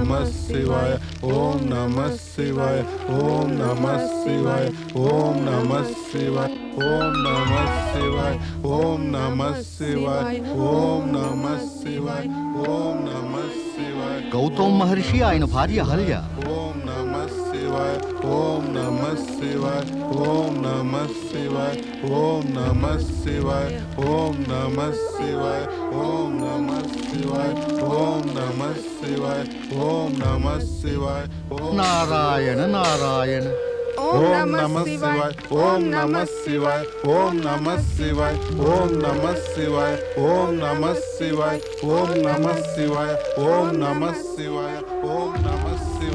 నమ శివాయ ఓం నమ శివాయ ఓం నమ శివాయ ఓం నమ శివాయ ఓం నమ శివాయ ఓం నమ శివాయ ఓం నమ శివాయ ఓం నమ శివాయ. గౌతమ్ మహర్షి ఆయన భార్య అహల్య ఓం నమ శివాయ ఓం నమ శివాయ ఓం నమ శివాయ ఓం నమ శివాయ ఓం నమ శివాయ ఓం నమ శివాయ ఓం నమ శివాయ ఓం నమ శివాయ ఓం నారాయణ నారాయణ ఓం నమ శివాయ ఓం నమ శివాయ ఓం నమ శివాయ ఓం నమ శివాయ ఓం నమ శివాయ ఓం నమ శివాయ ఓం నమ శివాయ ఓం నమ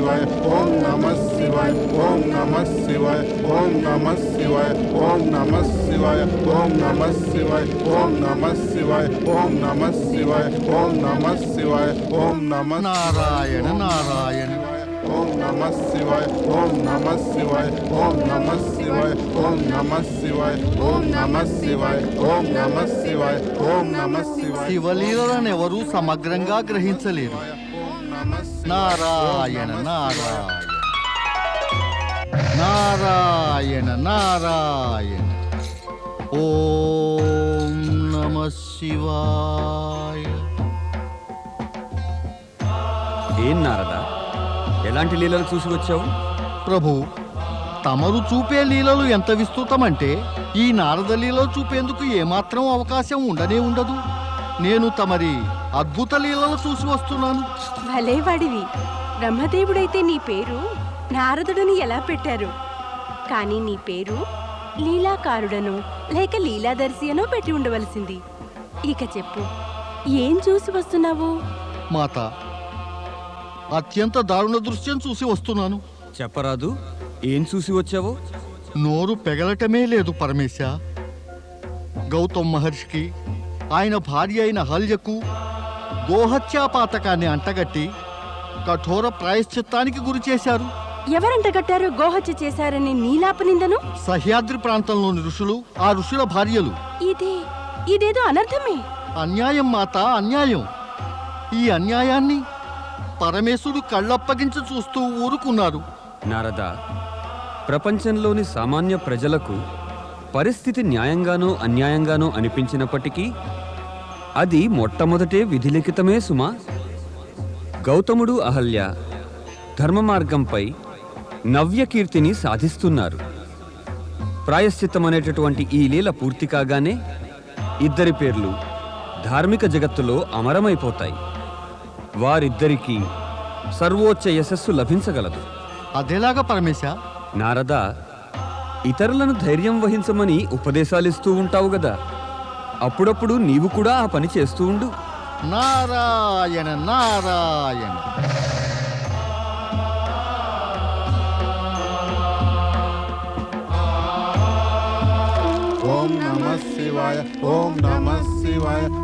శివాయ ఓం నమ శివాయ ఓం నమ శివాయ ఓం నమ శివాయ ఓం నమ శివాయ ఓం నమ శివాయ ఓం నమ శివాయ ఓం నమ శివాయ ఓం నమ శివాయ ఓం నమ నారాయణ నారాయణ ఓం నమ శివాయ ఓం నమ శివాయ ఓం నమ శివాయ ఓం నమ శివాయ ఓం నమ శివాయ ఓం నమ శివాయ ఓం నమ శివాయ శివలీలను ఎవరూ సమగ్రంగా గ్రహించలేరు నారాయణ నారాయణ. నారాయణ నారాయణ. ఓం నమ శివాయ. ఏం నారదా? ఎలాంటి లీలలు చూసి వచ్చావు ప్రభు తమరు చూపే లీలలు ఎంత విస్తృతమంటే ఈ నారద లీలలు చూపేందుకు ఏమాత్రం అవకాశం ఉండనే ఉండదు. నేను తమరి అద్భుత లీలలు చూసి వస్తున్నాను. భలేవాడివి బ్రహ్మదేవుడైతే నీ పేరు నారదుడని ఎలా పెట్టారు? కానీ నీ పేరు లీలాకారుడను లేక లీలాదర్శి అనో పెట్టి ఉండవలసింది. ఇక చెప్పు ఏం చూసి వస్తున్నావు? మాత అత్యంత దారుణ దృశ్యం చూసి వస్తున్నాను. చెప్పరాదు ఏం చూసి వచ్చావో? నోరు పెగలటమే లేదు పరమేశ గౌతమ్ మహర్షికి ఆయన భార్య అయిన హల్యకు గోహత్యా పాతకాన్ని అంటగట్టి కఠోర ప్రాయశ్చిత్తానికి గురి చేశారు. ఎవరంట కట్టారు గోహత్య చేశారని నీలాప నిందను? సహ్యాద్రి ప్రాంతంలోని ఋషులు ఆ ఋషుల భార్యలు. ఇదే ఇదేదో అనర్థమే. అన్యాయం మాత అన్యాయం. ఈ అన్యాయాన్ని పరమేశుడు కళ్ళప్పగించి చూస్తూ ఊరుకున్నారు. నారదా ప్రపంచంలోని సామాన్య ప్రజలకు పరిస్థితి న్యాయంగానో అన్యాయంగానో అనిపించినప్పటికీ అది మొట్టమొదటే విధిలిఖితమే సుమా. గౌతముడు అహల్య ధర్మ మార్గంపై నవ్యకీర్తిని సాధిస్తున్నారు. ప్రాయశ్చిత్తం అనేటటువంటి ఈ లీల పూర్తి కాగానే ఇద్దరి పేర్లు ధార్మిక జగత్తులో అమరమైపోతాయి. వారిద్దరికీ సర్వోచ్చ యశస్సు లభించగలదు. అదేలాగా పరమేశ? నారద ఇతరులను ధైర్యం వహించమని ఉపదేశాలిస్తూ ఉంటావు గదా. అప్పుడప్పుడు నీవు కూడా ఆ పని చేస్తూ ఉండు. నారాయణ నారాయణ. ఓం నమ శివాయ ఓం నమ శివాయ.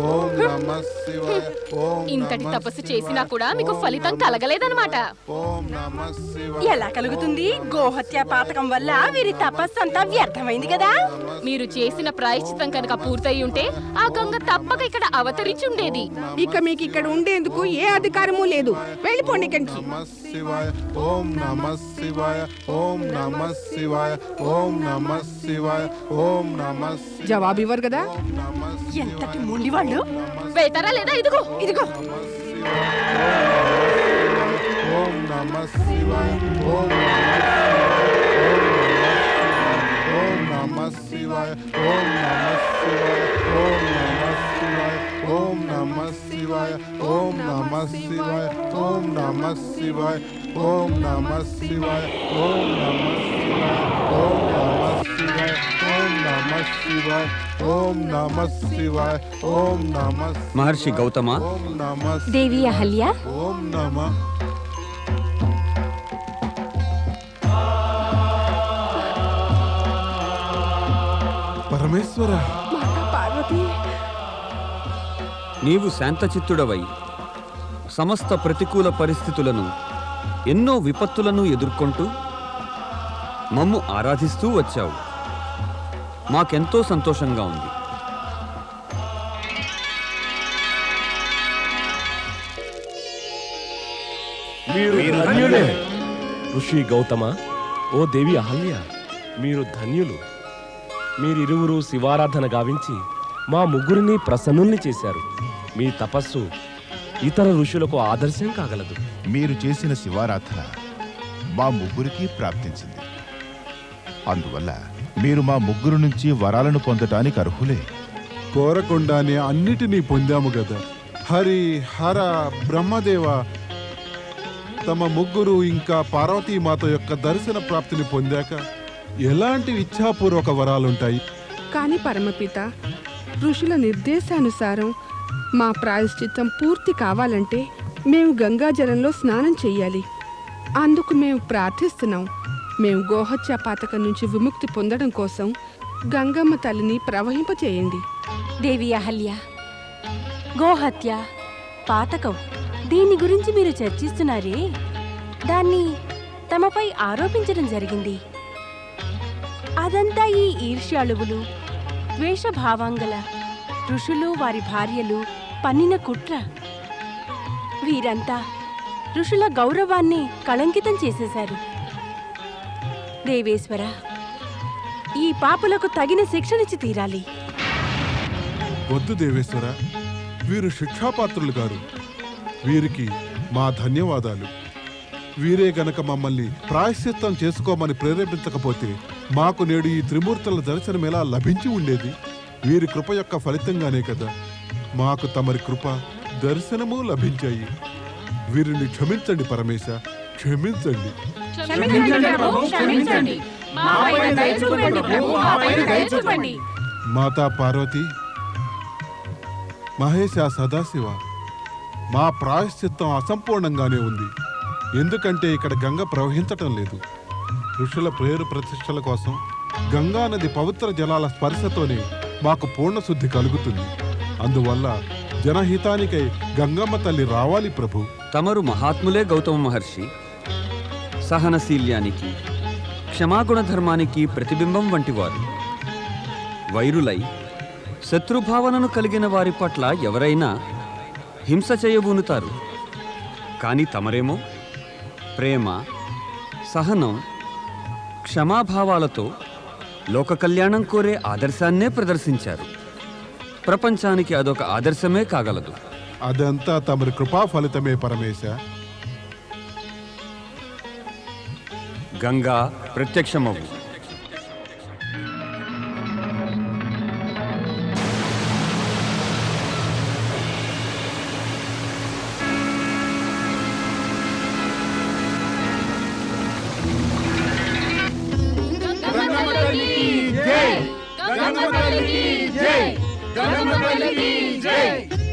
ఓం నమ శివాయ ఓం ఇంతటి తపస్సు చేసినా కూడా మీకు ఫలితం నమః కలగలేదన్నమాట. ఓం నమ శివాయ. ఎలా కలుగుతుంది? గోహత్య పాతకం వల్ల వీరి తపస్సు అంతా వ్యర్థమైంది కదా. మీరు చేసిన ప్రాయశ్చితం కనుక పూర్తయి ఉంటే ఆ గంగ తప్పక ఇక్కడ అవతరించి ఉండేది. ఇక మీకు ఇక్కడ ఉండేందుకు ఏ అధికారము లేదు. వెళ్ళిపోండి ఇక్కడి నుంచి నమ శివాయ ఓం నమ శివాయ ఓం నమ శివాయ ఓం నమ శివాయ ఓం నమ జవాబు ఇవ్వరు కదా. ఎంతటి మొండి వాళ్ళు వెళ్తారా లేదా ఇదిగో ఇదిగో ఓం నమ శివాయ ఓం నమ శివాయ ఓం నమ శివాయ ఓం నమ శివాయ ఓం నమ శివాయ ఓం నమ శివాయ ఓం నమ శివాయ ఓం నమ శివాయ ఓం నమ శివాయ ఓం శివాయ ఓం నమ శివాయ ఓం నమ మహర్షి గౌతమ ఓం నమ దేవి అహల్య ఓం నమ పరమేశ్వర నీవు శాంతచిత్తుడవై సమస్త ప్రతికూల పరిస్థితులను ఎన్నో విపత్తులను ఎదుర్కొంటూ మమ్ము ఆరాధిస్తూ వచ్చావు. మాకెంతో సంతోషంగా ఉంది. మీరు ధన్యులే. ఋషి గౌతమ ఓ దేవి అహల్య మీరు ధన్యులు. మీరిరువురు శివారాధన గావించి మా ముగ్గురిని ప్రసన్నుల్ని చేశారు. మీ తపస్సు ఇతర ఋషులకు ఆదర్శం కాగలదు. మీరు చేసిన శివారాధన మా ముగ్గురికి ప్రాప్తించింది. అందువల్ల మీరు మా ముగ్గురు నుంచి వరాలను పొందటానికి అర్హులే. కోరకుండానే అన్నిటినీ పొందాము కదా. హరి హర బ్రహ్మదేవ తమ ముగ్గురు ఇంకా పార్వతీమాత యొక్క దర్శన ప్రాప్తిని పొందాక ఎలాంటి ఇచ్ఛాపూర్వక వరాలుంటాయి? కాని పరమపిత ఋషుల నిర్దేశానుసారం మా ప్రాయశ్చిత్తం పూర్తి కావాలంటే మేము గంగాజలంలో స్నానం చెయ్యాలి. అందుకు మేము ప్రార్థిస్తున్నాం. మేము గోహత్య పాతకం నుంచి విముక్తి పొందడం కోసం గంగమ్మ తల్లిని ప్రవహింపచేయండి. దేవి అహల్య గోహత్య పాతకం దీని గురించి మీరు చర్చిస్తున్నారే? దాన్ని తమపై ఆరోపించడం జరిగింది. అదంతా ఈ ఈర్ష్యాళువులు ద్వేషభావాంగల ఋషులు వారి భార్యలు పన్నిన కుట్ర. వీరంతా ఋషుల గౌరవాన్ని కళంకితం చేసేశారు. దేవేశ్వర ఈ పాపులకు తగిన శిక్షణిచ్చి తీరాలి. వద్దు దేవేశ్వర వీరు శిక్షాపాత్రులు గారు వీరికి మా ధన్యవాదాలు. వీరే గనక మమ్మల్ని ప్రాయశ్చిత్తం చేసుకోమని ప్రేరేపించకపోతే మాకు నేడు ఈ త్రిమూర్తుల దర్శనం ఎలా లభించి ఉండేది? వీరి కృప యొక్క ఫలితంగానే కదా. మాకు తమరి కృప దర్శనము లభించాయి. వీరిని క్షమించండి పరమేశ క్షమించండి. మాతా పార్వతి మహేశ సదాశివ మా ప్రాయశ్చిత్తం అసంపూర్ణంగానే ఉంది. ఎందుకంటే ఇక్కడ గంగ ప్రవహించటం లేదు. ఋషుల పేరు ప్రతిష్టల కోసం గంగా నది పవిత్ర జలాల స్పర్శతోనే మాకు పూర్ణ శుద్ధి కలుగుతుంది. అందువల్ల జనహితానికై గంగమ్మ తల్లి రావాలి ప్రభు. తమరు మహాత్ములే గౌతమ మహర్షి. సహనశీల్యానికి క్షమాగుణ ధర్మానికి ప్రతిబింబం వంటివారు. వైరులై శత్రుభావనను కలిగిన వారి పట్ల ఎవరైనా హింస చేయబూనుతారు కానీ తమరేమో? ప్రేమ సహనం క్షమాభావాలతో లోక కళ్యాణం కోరే ఆదర్శాన్నే ప్రదర్శించారు. ప్రపంచానికి అదొక ఆదర్శమే కాగలదు. అదంతా తమరి కృపా ఫలితమే పరమేశ. గంగా ప్రత్యక్షమవు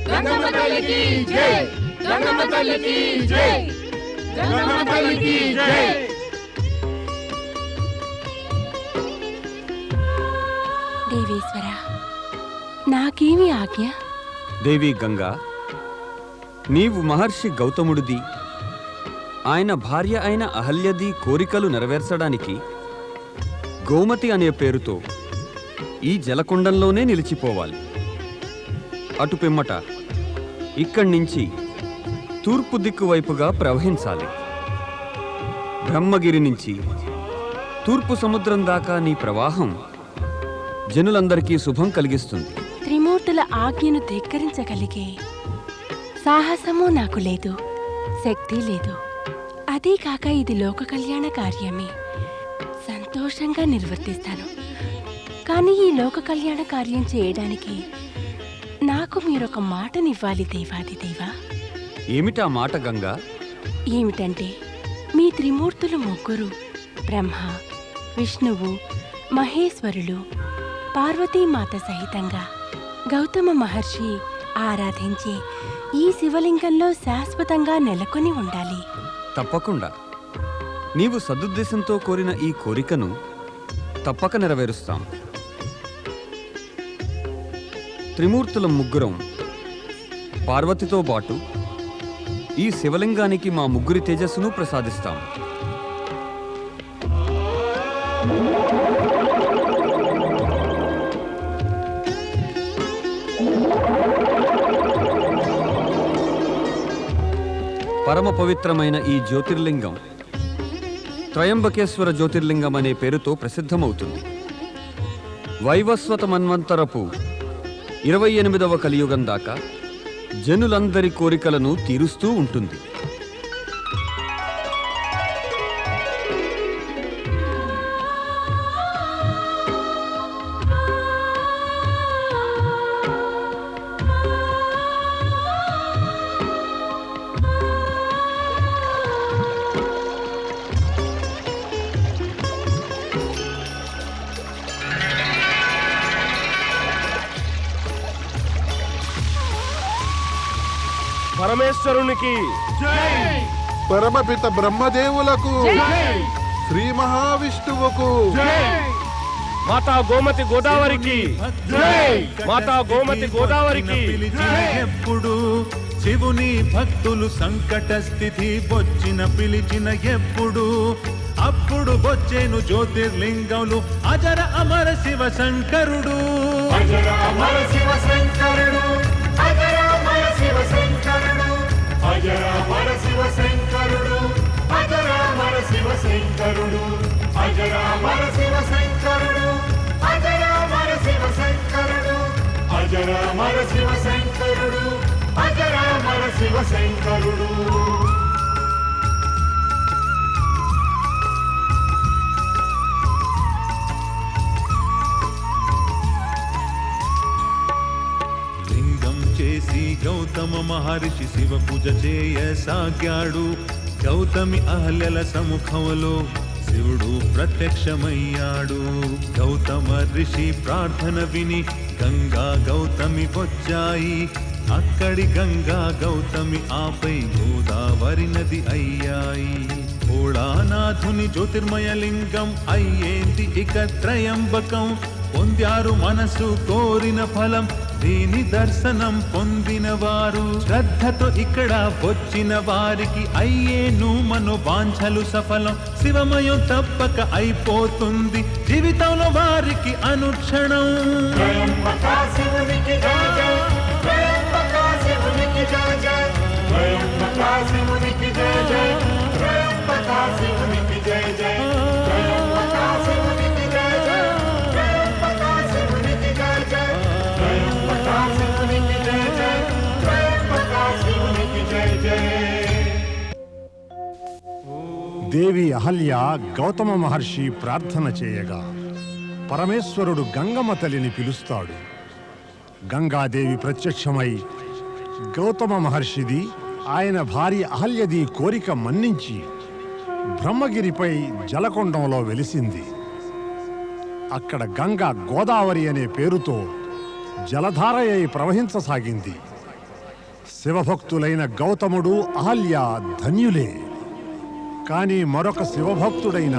గంగమ్మ తల్లికి జై గంగమ్మ తల్లికి జై నాకేమి ఆజ్ఞ? దేవి గంగా నీవు మహర్షి గౌతముడిది ఆయన భార్య అయిన అహల్యది కోరికలు నెరవేర్చడానికి గోమతి అనే పేరుతో ఈ జలకుండంలోనే నిలిచిపోవాలి. అటు పిమ్మట ఇక్కడి నుంచి తూర్పు దిక్కు వైపుగా ప్రవహించాలి. బ్రహ్మగిరి నుంచి తూర్పు సముద్రం దాకా నీ ప్రవాహం జనులందరికీ శుభం కలిగిస్తుంది. త్రిమూర్తుల ఆజ్ఞను ధిక్కరించగలిగే సాహసము నాకు లేదు శక్తి లేదు. అదీ కాక ఇది లోక కళ్యాణ కార్యమే. సంతోషంగా నిర్వర్తిస్తాను. కానీ ఈ లోక కళ్యాణ కార్యం చేయడానికి నాకు మీరొక మాటనివ్వాలి దేవాది దేవా. ఏమిటా మాట గంగా? ఏమిటంటే మీ త్రిమూర్తులు ముగ్గురు బ్రహ్మ విష్ణువు మహేశ్వరులు పార్వతీమాత సహితంగా గౌతమ మహర్షి ఆరాధించే ఈ శివలింగంలో శాశ్వతంగా నెలకొని ఉండాలి. తప్పకుండా. నీవు సదుద్దేశంతో కోరిన ఈ కోరికను తప్పక నెరవేరుస్తాం. త్రిమూర్తుల ముగ్గురం పార్వతితో పాటు ఈ శివలింగానికి మా ముగ్గురి తేజస్సును ప్రసాదిస్తాం. పరమ పవిత్రమైన ఈ జ్యోతిర్లింగం త్రయంబకేశ్వర జ్యోతిర్లింగం అనే పేరుతో ప్రసిద్ధమవుతుంది. వైవస్వత మన్వంతరపు ఇరవై ఎనిమిదవ కలియుగం దాకా జనులందరి కోరికలను తీరుస్తూ ఉంటుంది. పరమేశ్వరునికి. పరమపిత బ్రహ్మదేవులకు శ్రీ మహావిష్ణువుకు. మాతా గోమతి గోదావరికి. మాతా గోమతి గోదావరికి. ఎప్పుడు శివుని భక్తులు సంకట స్థితి వచ్చిన పిలిచిన ఎప్పుడు అప్పుడు వచ్చేను జ్యోతిర్లింగములు అజర అమర శివ శంకరుడు. అజర అమర శివ శంకరుడు అజరామర శివశంకరుడు అజరామర శివశంకరుడు అజరామర శివశంకరుడు అజరామర శివశంకరుడు అజరామర శివశంకరుడు అజరామర శివశంకరుడు. గౌతమ మహర్షి శివ పూజ చేయ సాగాడు గౌతమి అహల్యల సముఖంలో శివుడు ప్రత్యక్షమయ్యాడు. గౌతమ ఋషి ప్రార్థన విని గంగా గౌతమి వచ్చాయి. అక్కడి గంగా గౌతమి ఆపై గోదావరి నది అయ్యాయి. భోళానాథుని జ్యోతిర్మయ లింగం అయ్యేంది ఇక త్రయంబకం? పొందారు మనసు కోరిన ఫలం దీని దర్శనం పొందిన వారు శ్రద్ధతో ఇక్కడ వచ్చిన వారికి అయ్యేను మనో వాంఛలు సఫలం. శివమయం తప్పక అయిపోతుంది జీవితంలో వారికి అనుక్షణం. దేవి అహల్య గౌతమ మహర్షి ప్రార్థన చేయగా పరమేశ్వరుడు గంగమ్మ తల్లిని పిలుస్తాడు. గంగాదేవి ప్రత్యక్షమై గౌతమ మహర్షిది ఆయన భార్య అహల్యది కోరిక మన్నించి బ్రహ్మగిరిపై జలకొండంలో వెలిసింది. అక్కడ గంగ గోదావరి అనే పేరుతో జలధారయై ప్రవహించసాగింది. శివభక్తులైన గౌతముడు అహల్య ధన్యులే. కానీ మరొక శివభక్తుడైన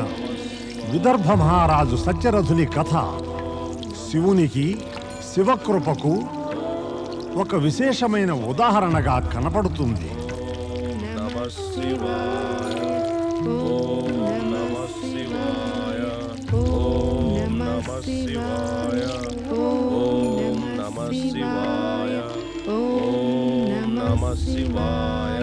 విదర్భ మహారాజు సత్యరథుని కథ. శివునికి శివకృపకు ఒక విశేషమైన ఉదాహరణగా కనపడుతుంది. ఓం నమ శివాయ.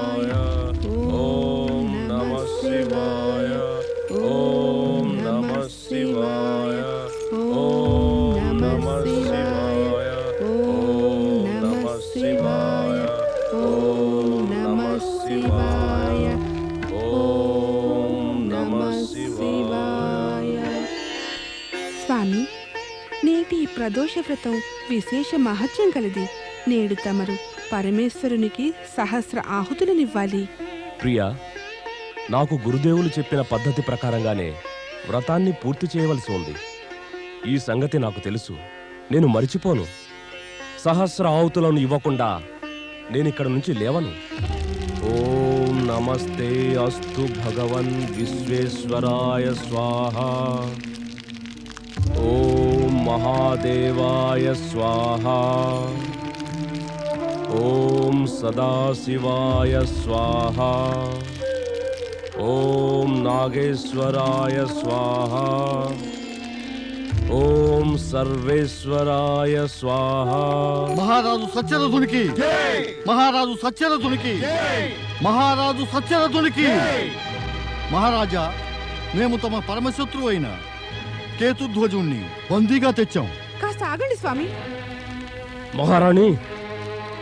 వ్రతం విశేష మహత్యం కలది. నేడు తమరు పరమేశ్వరునికి సహస్ర ఆహుతులనివ్వాలి. ప్రియా నాకు గురుదేవులు చెప్పిన పద్ధతి ప్రకారంగానే వ్రతాన్ని పూర్తి చేయవలసి ఉంది. ఈ సంగతి నాకు తెలుసు. నేను మరిచిపోను. సహస్ర ఆహుతులను ఇవ్వకుండా నేనిక్కడ నుంచి లేవను. ఓం నమస్తే అస్తు భగవన్ విశ్వేశ్వరాయ స్వాహ. ఓం మహాదేవాయ స్వాహ ఓం సదాశివాయ స్వాహ ఓం నాగేశ్వరాయ స్వాహ ఓం సర్వేశ్వరాయ స్వాహ మహారాజు సత్యరథునికి మహారాజు సత్యరథునికి మహారాజు సత్యరథునికి మహారాజా మేము తమ పరమశత్రువు అయిన కేతుధ్వజుణ్ణి బందీగా తెచ్చాం. కాస్త ఆగండి స్వామి. మహారాణి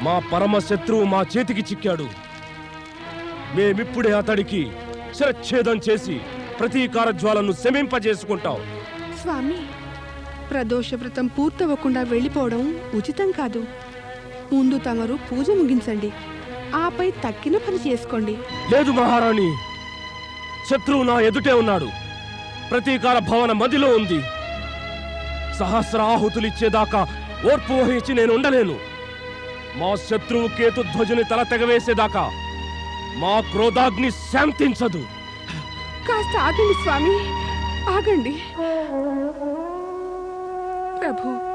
మా పరమ శత్రువు మా చేతికి చిక్కాడు. మేమిప్పుడే అతడికి శిరచ్ఛేదం చేసి ప్రతీకార జ్వాలను శమింపజేసుకుంటాం. స్వామి ప్రదోష వ్రతం పూర్తవ్వకుండా వెళ్ళిపోవడం ఉచితం కాదు. ముందు తమరు పూజ ముగించండి. ఆపై తక్కిన పని చేసుకోండి. లేదు మహారాణి శత్రువు నా ఎదుటే ఉన్నాడు. ప్రతీకార భవన మదిలో ఉంది. సహస్ర ఆహుతులిచ్చేదాకా ఓర్పు వహించి నేను ఉండలేను. మా శత్రువు కేతు ధ్వజుని తల తెగవేసేదాకా మా క్రోధాగ్ని శాంతించదు. కాస్త ఆగండి స్వామి. ఆగండి. ప్రభు.